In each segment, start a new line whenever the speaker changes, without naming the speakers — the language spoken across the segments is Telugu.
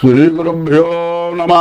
శ్రీగురుభ్యో నమ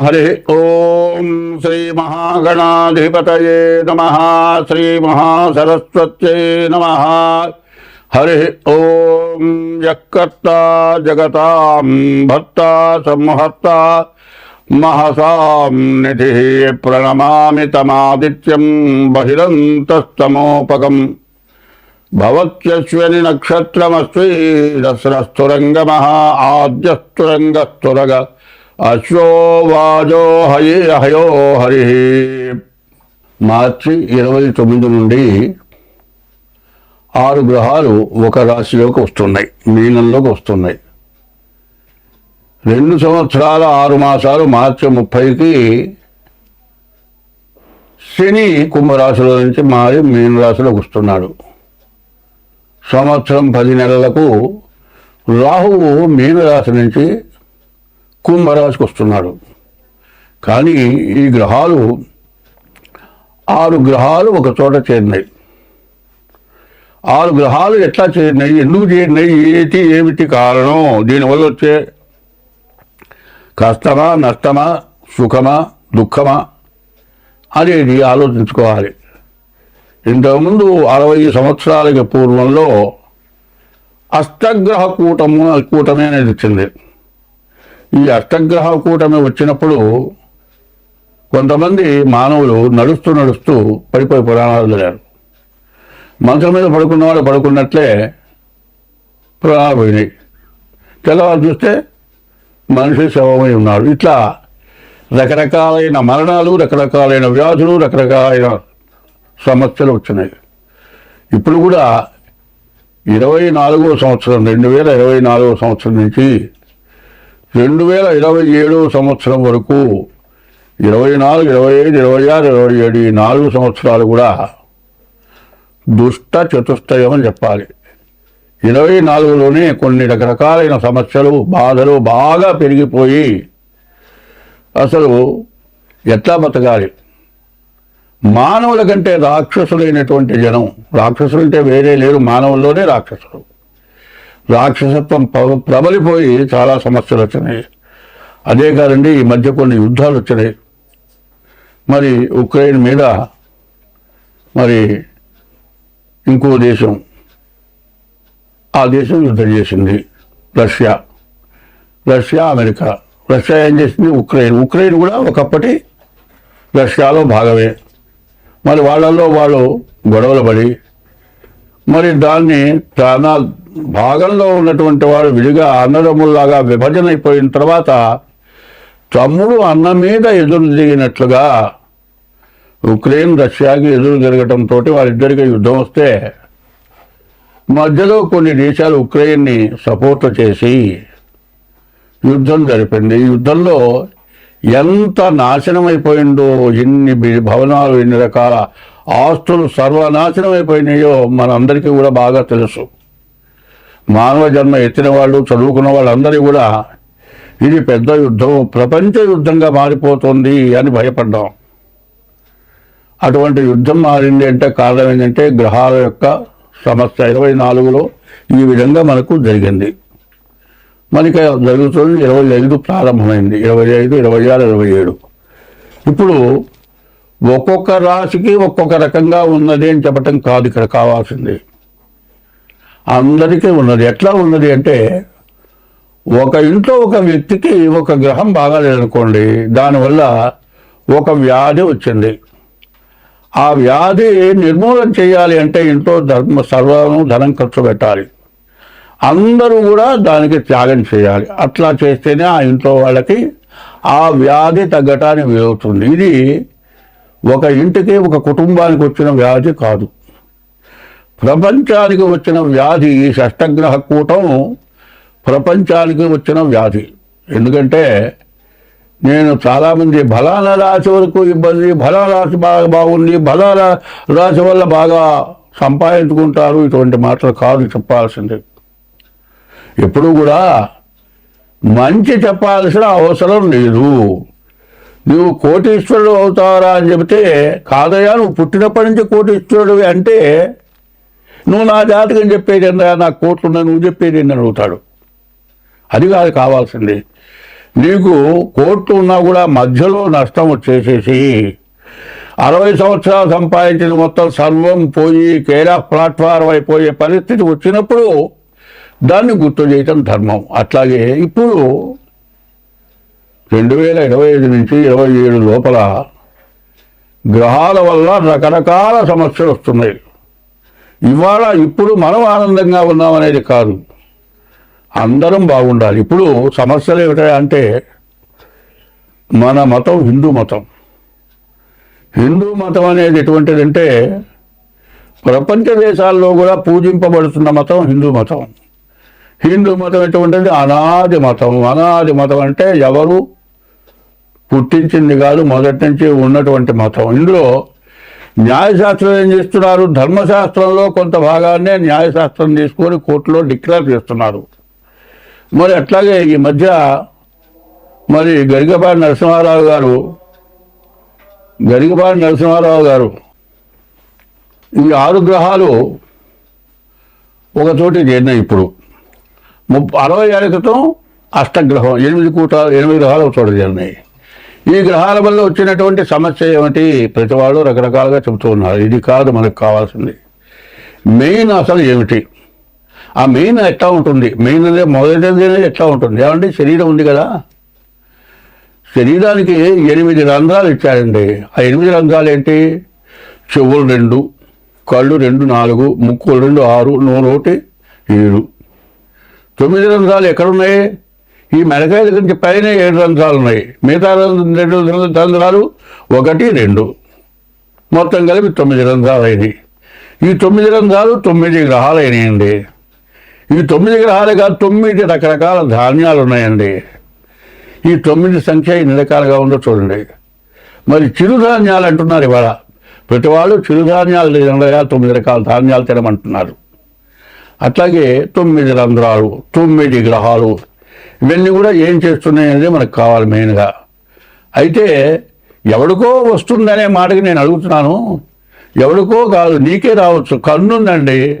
హరి ఓం శ్రీ మహాగణాధిపతయే నమ శ్రీ మహాసరస్వత్యై నమ హరి ఓం యకర్త జగతాం భర్త సంహర్త మహసాం నిధి ప్రణమామి తమాదిత్యం బహిరంతస్తమోపకం భవత్యశ్వని నక్షత్రమస్వి దసరస్తురంగమః ఆద్యస్తురంగస్తురగ అశ్వో వాజో హయే హయో హరి మార్చి ఇరవై తొమ్మిది నుండి ఆరు గ్రహాలు ఒక రాశిలోకి వస్తున్నాయి మీనంలోకి వస్తున్నాయి. రెండు సంవత్సరాల ఆరు మాసాలు మార్చి ముప్పైకి శని కుంభరాశిలో నుంచి మారి మీన రాశిలోకి వస్తున్నాడు. సంవత్సరం పది నెలలకు రాహువు మీనరాశి నుంచి కుంభరాశికి వస్తున్నాడు. కానీ ఈ గ్రహాలు ఆరు గ్రహాలు ఒక చోట చేరినాయి. ఆరు గ్రహాలు ఎట్లా చేరినాయి? ఎందుకు చేరినాయి? ఏటి ఏమిటి కారణం? దీనివల్ల వచ్చే కష్టమా నష్టమా సుఖమా దుఃఖమా అనేది ఆలోచించుకోవాలి. ఇంతకుముందు అరవై సంవత్సరాలకి పూర్వంలో అష్టగ్రహ కూటము కూటమి అనేది వచ్చింది. ఈ అష్టగ్రహ కూటమి వచ్చినప్పుడు కొంతమంది మానవులు నడుస్తూ నడుస్తూ పడిపోయి పురాణాలు చదివారు. మంచం మీద పడుకున్న వాళ్ళు పడుకున్నట్లే పురాణాలు పోయినాయి. తెల్లవారు చూస్తే మనిషి శవమై ఉన్నాడు. ఇట్లా రకరకాలైన మరణాలు రకరకాలైన వ్యాధులు రకరకాలైన సమస్యలు వచ్చినాయి. ఇప్పుడు కూడా ఇరవై నాలుగో సంవత్సరం రెండు వేల ఇరవై నాలుగో సంవత్సరం నుంచి రెండు వేల ఇరవై ఏడో సంవత్సరం వరకు ఇరవై నాలుగు ఇరవై ఐదు ఇరవై ఆరు ఇరవై ఏడు ఈ నాలుగు సంవత్సరాలు కూడా దుష్ట చతుష్టయం అని చెప్పాలి. ఇరవై నాలుగులోనే కొన్ని రకరకాలైన సమస్యలు బాధలు బాగా పెరిగిపోయి అసలు ఎట్లా బతకాలి? మానవుల కంటే రాక్షసులైనటువంటి జనం రాక్షసులు అంటే వేరే లేరు మానవుల్లోనే రాక్షసులు. రాక్షసత్వం ప్రబలిపోయి చాలా సమస్యలు వచ్చినాయి. అదే కాదండి ఈ మధ్య కొన్ని యుద్ధాలు వచ్చినాయి. మరి ఉక్రెయిన్ మీద మరి ఇంకో దేశం ఆ దేశం యుద్ధం చేసింది రష్యా. Russia America. రష్యా ఏం చేసింది? ఉక్రెయిన్. ఉక్రెయిన్ కూడా ఒకప్పటి రష్యాలో భాగమే. మరి వాళ్ళల్లో వాళ్ళు గొడవలు పడి మరి దాన్ని తన భాగంలో ఉన్నటువంటి వాడు విడిగా అన్నదమ్ముల్లాగా విభజన అయిపోయిన తర్వాత తమ్ముడు అన్న మీద ఎదురు దిగినట్లుగా ఉక్రెయిన్ రష్యాకి ఎదురు తిరగటంతో వారిద్దరికి యుద్ధం వస్తే మధ్యలో కొన్ని దేశాలు ఉక్రెయిన్ని సపోర్ట్ చేసి యుద్ధం జరిపింది. ఈ యుద్ధంలో ఎంత నాశనం అయిపోయిందో ఎన్ని భవనాలు ఎన్ని రకాల ఆస్తులు సర్వనాశనం అయిపోయినాయో మనందరికీ కూడా బాగా తెలుసు. మానవ జన్మ ఎత్తిన వాళ్ళు చదువుకున్న వాళ్ళందరూ కూడా ఇది పెద్ద యుద్ధం ప్రపంచ యుద్ధంగా మారిపోతుంది అని భయపడ్డాం. అటువంటి యుద్ధం మారింది అంటే కారణం ఏంటంటే గ్రహాల యొక్క సమస్య. ఇరవై నాలుగులో ఈ విధంగా మనకు జరిగింది. మనకి జరుగుతుంది. ఇరవై ఐదు ప్రారంభమైంది. ఇరవై ఐదు ఇరవై ఆరు ఇరవై ఏడు. ఇప్పుడు ఒక్కొక్క రాశికి ఒక్కొక్క రకంగా ఉన్నది అని చెప్పటం కాదు. ఇక్కడ కావాల్సింది. అందరికీ ఉన్నది. ఎట్లా ఉన్నది అంటే ఒక ఇంట్లో ఒక వ్యక్తికి ఒక గ్రహం బాగాలేదనుకోండి దానివల్ల ఒక వ్యాధి వచ్చింది. ఆ వ్యాధి నిర్మూలన చేయాలి అంటే ఇంట్లో ధర్మ సర్వం ధనం ఖర్చు పెట్టాలి. అందరూ కూడా దానికి త్యాగం చేయాలి. అట్లా చేస్తేనే ఆ ఇంట్లో వాళ్ళకి ఆ వ్యాధి తగ్గటానికి వీలవుతుంది. ఇది ఒక ఇంటికి ఒక కుటుంబానికి వచ్చిన వ్యాధి కాదు. ప్రపంచానికి వచ్చిన వ్యాధి ఈ షష్టగ్రహ కూటం ప్రపంచానికి వచ్చిన వ్యాధి. ఎందుకంటే నేను చాలామంది బలానా రాశి వరకు ఇబ్బంది బలా రాశి బాగా బాగుంది బలానా రాశి వల్ల బాగా సంపాదించుకుంటారు. ఇటువంటి మాటలు కాదు చెప్పాల్సింది. ఎప్పుడు కూడా మంచి చెప్పాల్సిన అవసరం లేదు. నువ్వు కోటీశ్వరుడు అవుతావరా అని చెబితే కాదయ్యా నువ్వు పుట్టినప్పటి నుంచి కోటీశ్వరుడు అంటే నువ్వు నా జాతకం చెప్పేది ఏందా నాకు కోట్లు నువ్వు చెప్పేది ఏందని అడుగుతాడు. అది కాదు కావాల్సింది. నీకు కోర్టు ఉన్నా కూడా మధ్యలో నష్టం వచ్చేసేసి అరవై సంవత్సరాలు సంపాదించిన మొత్తం సర్వం పోయి కేరా ప్లాట్ఫారం అయిపోయే పరిస్థితి వచ్చినప్పుడు దాన్ని గుర్తు చేయటం ధర్మం. అట్లాగే ఇప్పుడు రెండు వేల ఇరవై ఐదు నుంచి ఇరవై ఏడు లోపల గ్రహాల వల్ల రకరకాల సమస్యలు వస్తున్నాయి. ఇవాళ ఇప్పుడు మనం ఆనందంగా ఉన్నామనేది కాదు. అందరం బాగుండాలి. ఇప్పుడు సమస్యలు ఏమిటంటే మన మతం హిందూ మతం. హిందూ మతం అనేది ఎటువంటిదంటే ప్రపంచ దేశాల్లో కూడా పూజింపబడుతున్న మతం హిందూ మతం. హిందూ మతం ఎటువంటిది? అనాది మతం. అనాది మతం అంటే ఎవరు పుట్టించింది కాదు మొదటి నుంచి ఉన్నటువంటి మతం. ఇందులో న్యాయశాస్త్రం ఏం చేస్తున్నారు? ధర్మశాస్త్రంలో కొంత భాగాన్నే న్యాయశాస్త్రం తీసుకొని కోర్టులో డిక్లేర్ చేస్తున్నారు. మరి అట్లాగే ఈ మధ్య మరి గరికపాటి నరసింహారావు గారు గరికపాటి నరసింహారావు గారు ఈ ఆరు గ్రహాలు ఒక చోట చేరినాయి ఇప్పుడు. ముప్ప అరవై ఏళ్ళ క్రితం అష్టగ్రహం ఎనిమిది కూట ఎనిమిది గ్రహాలు చోట జరిగినాయి. ఈ గ్రహాల వల్ల వచ్చినటువంటి సమస్య ఏమిటి? ప్రతి వాళ్ళు రకరకాలుగా చెబుతూ ఉన్నారు. ఇది కాదు మనకు కావాల్సింది. మెయిన్ అసలు ఏమిటి? ఆ మెయిన్ ఎట్లా ఉంటుంది? మెయిన్ అనేది మొదటిది అనేది ఎట్లా ఉంటుంది? ఏమంటే శరీరం ఉంది కదా. శరీరానికి ఎనిమిది రంధ్రాలు ఇచ్చారండి. ఆ ఎనిమిది రంధ్రాలు ఏంటి? చెవులు రెండు కళ్ళు రెండు నాలుగు ముక్కులు రెండు ఆరు నూనె ఒకటి ఏడు. తొమ్మిది రంధ్రాలు ఎక్కడున్నాయి? ఈ మెడకాయ దగ్గర నుంచి పైన ఏడు రంధ్రాలు ఉన్నాయి. మిగతా రెండు రంధ్రాలు ఒకటి రెండు. మొత్తం కలిపి తొమ్మిది రంధ్రాలు అయినాయి ఈ తొమ్మిది రంధ్రాలు తొమ్మిది గ్రహాలు అయినాయండి ఈ తొమ్మిది గ్రహాలే కాదు తొమ్మిది రకరకాల ధాన్యాలు ఉన్నాయండి ఈ తొమ్మిది సంఖ్య ఎన్ని రకాలుగా ఉందో చూడండి. మరి చిరుధాన్యాలు అంటున్నారు ఇవాళ. ప్రతి వాళ్ళు చిరుధాన్యాలు తొమ్మిది రకాల ధాన్యాలు తినమంటున్నారు. అట్లాగే తొమ్మిది రంధ్రాలు తొమ్మిది గ్రహాలు ఇవన్నీ కూడా ఏం చేస్తున్నాయి అనేది మనకు కావాలి మెయిన్గా. అయితే ఎవడికో వస్తుందనే మాటకి నేను అడుగుతున్నాను. ఎవడికో కాదు నీకే రావచ్చు. కన్నుందండి.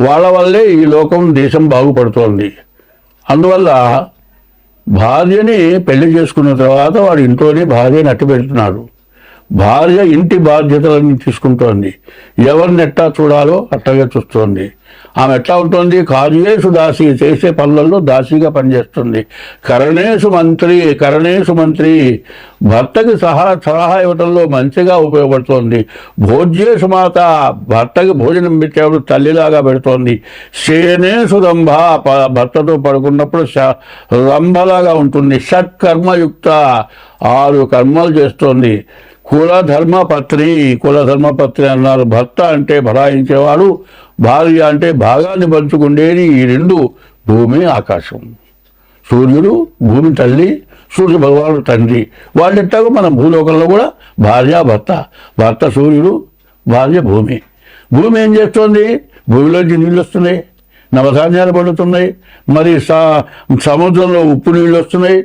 వాళ్ళ వల్లే ఈ లోకం దేశం బాగుపడుతోంది. అందువల్ల భార్యని పెళ్ళి చేసుకున్న తర్వాత వాడు ఇంట్లోనే భార్యని అట్టి పెడుతున్నాడు భార్య ఇంటి బాధ్యతలన్నీ తీసుకుంటోంది. ఎవరిని ఎట్టా చూడాలో అట్టగా చూస్తోంది. ఆమె ఎట్లా ఉంటుంది? కార్యేషు దాసి చేసే పనులలో దాసిగా పనిచేస్తుంది. కరణేశు మంత్రి కరణేశు మంత్రి భర్తకి సహా సలహా ఇవ్వడంలో మంచిగా ఉపయోగపడుతోంది. భోజ్యేషు మాత భర్తకి భోజనం పెట్టేప్పుడు తల్లిలాగా పెడుతోంది. శేనేషు రంభ భర్తతో పడుకున్నప్పుడు రంభలాగా ఉంటుంది. షట్ కర్మయుక్త ఆరు కర్మలు చేస్తోంది. కులధర్మపత్రి కులధర్మపత్రి అన్నారు. భర్త అంటే భరాయించేవాడు భార్య అంటే భాగాన్ని పంచుకుండేది ఈ రెండు భూమి ఆకాశం. సూర్యుడు భూమి తల్లి సూర్య భగవానుడు తండ్రి. వాళ్ళిట్టాగా మన భూలోకంలో కూడా భార్య భర్త. భర్త సూర్యుడు భార్య భూమి. భూమి ఏం చేస్తుంది? భూమిలోంచి నీళ్ళు వస్తున్నాయి నవధాన్యాలు పడుతున్నాయి మరి సముద్రంలో ఉప్పు నీళ్ళు వస్తున్నాయి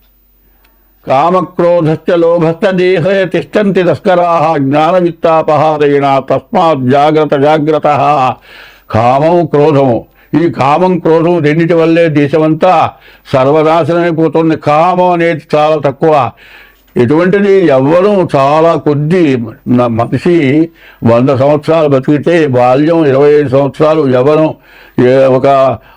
కామక్రోధశ్చ లోభశ్చ దేహే తిష్టంతి తస్కరా జ్ఞానవిత్తాపహారేణ తస్మాత్ జాగ్రత్త జాగ్రత్త. కామం క్రోధము. ఈ కామం క్రోధం రెండిటి వల్లే దేశమంతా సర్వనాశనమైపోతుంది. కామం అనేది చాలా తక్కువ. ఎటువంటిది ఎవ్వరూ చాలా కొద్ది మనిషి వంద సంవత్సరాలు బతికితే బాల్యం ఇరవై ఐదు సంవత్సరాలు యవ్వనం ఒక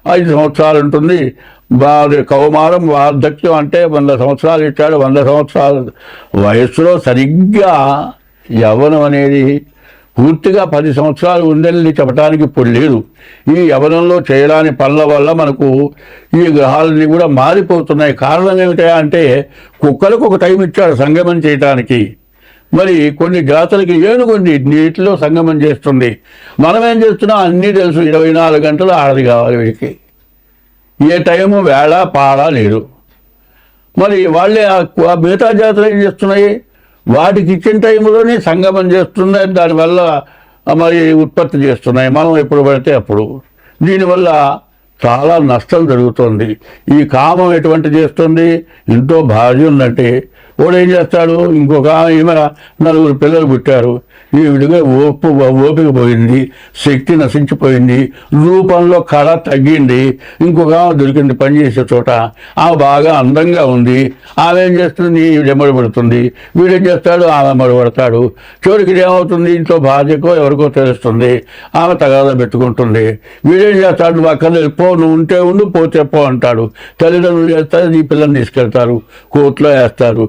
ఐదు సంవత్సరాలు ఉంటుంది. వారి కౌమారం వార్ధక్యం అంటే వంద సంవత్సరాలు ఇచ్చాడు వంద సంవత్సరాలు వయస్సులో సరిగ్గా యవ్వనం అనేది పూర్తిగా పది సంవత్సరాలు ఉందని చెప్పడానికి ఇప్పుడు లేదు ఈ యవనంలో చేయడాని పనుల వల్ల మనకు ఈ గ్రహాలన్నీ కూడా మారిపోతున్నాయి. కారణం ఏమిటా అంటే కుక్కలకు ఒక టైం ఇచ్చాడు సంగమం చేయటానికి. మరి కొన్ని జాతులకి ఏనుగుంది నీటిలో సంగమం చేస్తుంది. మనం ఏం చేస్తున్నాం? అన్నీ తెలుసు. ఇరవై నాలుగు గంటలు ఆడది కావాలి వీడికి. ఏ టైము వేళ పాడ లేదు. మరి వాళ్ళే మిగతా జాతులు ఏం చేస్తున్నాయి? వాటికి ఇచ్చిన టైంలోనే సంగమం చేస్తున్నాయి. దానివల్ల మరి ఉత్పత్తి చేస్తున్నాయి. మనం ఎప్పుడు పడితే అప్పుడు. దీనివల్ల చాలా నష్టం జరుగుతుంది. ఈ కామం ఎటువంటి చేస్తుంది? ఇంట్లో భార్య ఉందంటే వాడు ఏం చేస్తాడు? ఇంకొక ఈమె నలుగురు పిల్లలు పుట్టారు. ఈ విడిగా ఓపు ఓపిక పోయింది. శక్తి నశించిపోయింది. రూపంలో కళ తగ్గింది. ఇంకొక ఆమె దొరికింది పనిచేసే చోట. ఆమె బాగా అందంగా ఉంది. ఆమె ఏం చేస్తుంది? ఈవిడెమ్మడి పడుతుంది. వీడేం చేస్తాడు? ఆమె ఎమ్మడి చివరికి ఏమవుతుంది? ఇంట్లో భార్యకో ఎవరికో తెలుస్తుంది. ఆమె తగాదా పెట్టుకుంటుంది. వీడేం చేస్తాడు? నువ్వు అక్కడ పో నువ్వు ఉంటే ఉండు పోతే పో అంటాడు. తల్లిదండ్రులు చేస్తారు నీ పిల్లల్ని తీసుకెళ్తారు. కోర్టులో వేస్తారు.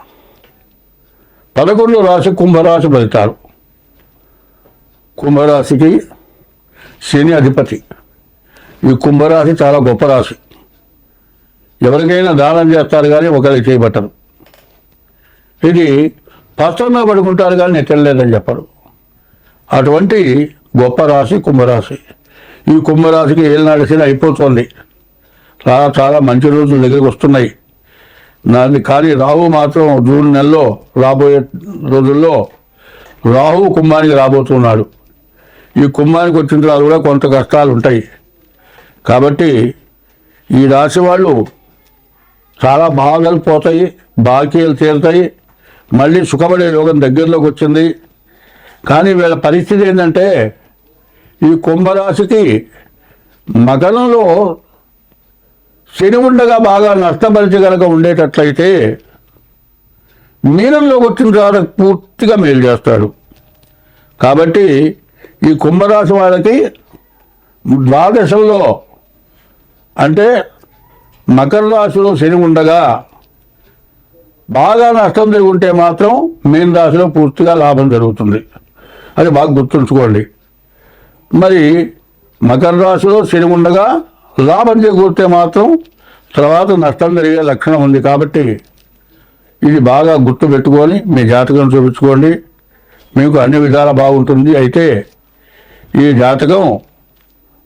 పదకొండో రాశి కుంభరాశి ఫలితాలు. కుంభరాశికి శని అధిపతి. ఈ కుంభరాశి చాలా గొప్ప రాశి. ఎవరికైనా దానం చేస్తారు కానీ ఒకరికి చేయబట్టరు. ఇది పస్తంగా పడుకుంటారు కానీ నెట్టలేదని చెప్పరు. అటువంటి గొప్ప రాశి కుంభరాశి. ఈ కుంభరాశికి ఏళ్ళ నడిచినా అయిపోతుంది. చాలా చాలా మంచి రోజులు దగ్గరికి వస్తున్నాయి. కానీ రాహు మాత్రం జూన్ నెలలో రాబోయే రోజుల్లో రాహు కుంభానికి రాబోతున్నాడు. ఈ కుంభానికి వచ్చిన తర్వాత కూడా కొంత కష్టాలు ఉంటాయి. కాబట్టి ఈ రాశి వాళ్ళు చాలా బాధలు పోతాయి బాకీలు తీరుతాయి. మళ్ళీ సుఖపడే యోగం దగ్గరలోకి వచ్చింది. కానీ వీళ్ళ పరిస్థితి ఏంటంటే ఈ కుంభరాశికి మకరంలో శని ఉండగా బాగా నష్టపరిచగలక ఉండేటట్లయితే మీనంలోకి వచ్చిన తర్వాత పూర్తిగా మేలు చేస్తాడు. కాబట్టి ఈ కుంభరాశి వాళ్ళకి ద్వాదశంలో అంటే మకర రాశిలో శని ఉండగా బాగా నష్టం జరుగుంటే మాత్రం మీన రాశిలో పూర్తిగా లాభం జరుగుతుంది. అది బాగా గుర్తుంచుకోండి. మరి మకర రాశిలో శని ఉండగా లాభం చేకూరితే మాత్రం తర్వాత నష్టం జరిగే లక్షణం ఉంది కాబట్టి ఇది బాగా గుర్తు పెట్టుకొని మీ జాతకం చూపించుకోండి. మీకు అన్ని విధాలా బాగుంటుంది. అయితే ఈ జాతకం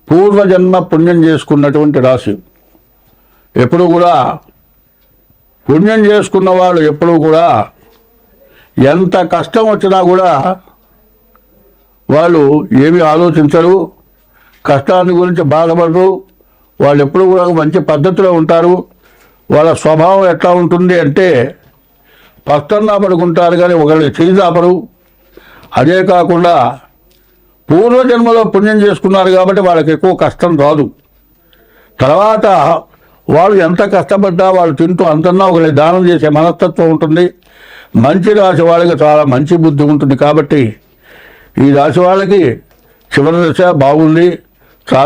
పూర్వజన్మ పుణ్యం చేసుకున్నటువంటి రాశి. ఎప్పుడు కూడా పుణ్యం చేసుకున్న వాళ్ళు ఎప్పుడు కూడా ఎంత కష్టం వచ్చినా కూడా వాళ్ళు ఏమీ ఆలోచించరు కష్టాన్ని గురించి బాధపడరు వాళ్ళు ఎప్పుడు కూడా మంచి పద్ధతిలో ఉంటారు. వాళ్ళ స్వభావం ఎట్లా ఉంటుంది అంటే పక్కన పడుకుంటారు కానీ ఒకరికి చేయి దాపరు. అదే కాకుండా పూర్వజన్మలో పుణ్యం చేసుకున్నారు కాబట్టి వాళ్ళకి ఎక్కువ కష్టం రాదు. తర్వాత వాళ్ళు ఎంత కష్టపడ్డా వాళ్ళు తింటూ అంతన్నా ఒకరికి దానం చేసే మనస్తత్వం ఉంటుంది. మంచి రాశి వాళ్ళకి చాలా మంచి బుద్ధి ఉంటుంది కాబట్టి ఈ రాశి వాళ్ళకి చివరి దశ బాగుంది. చాలా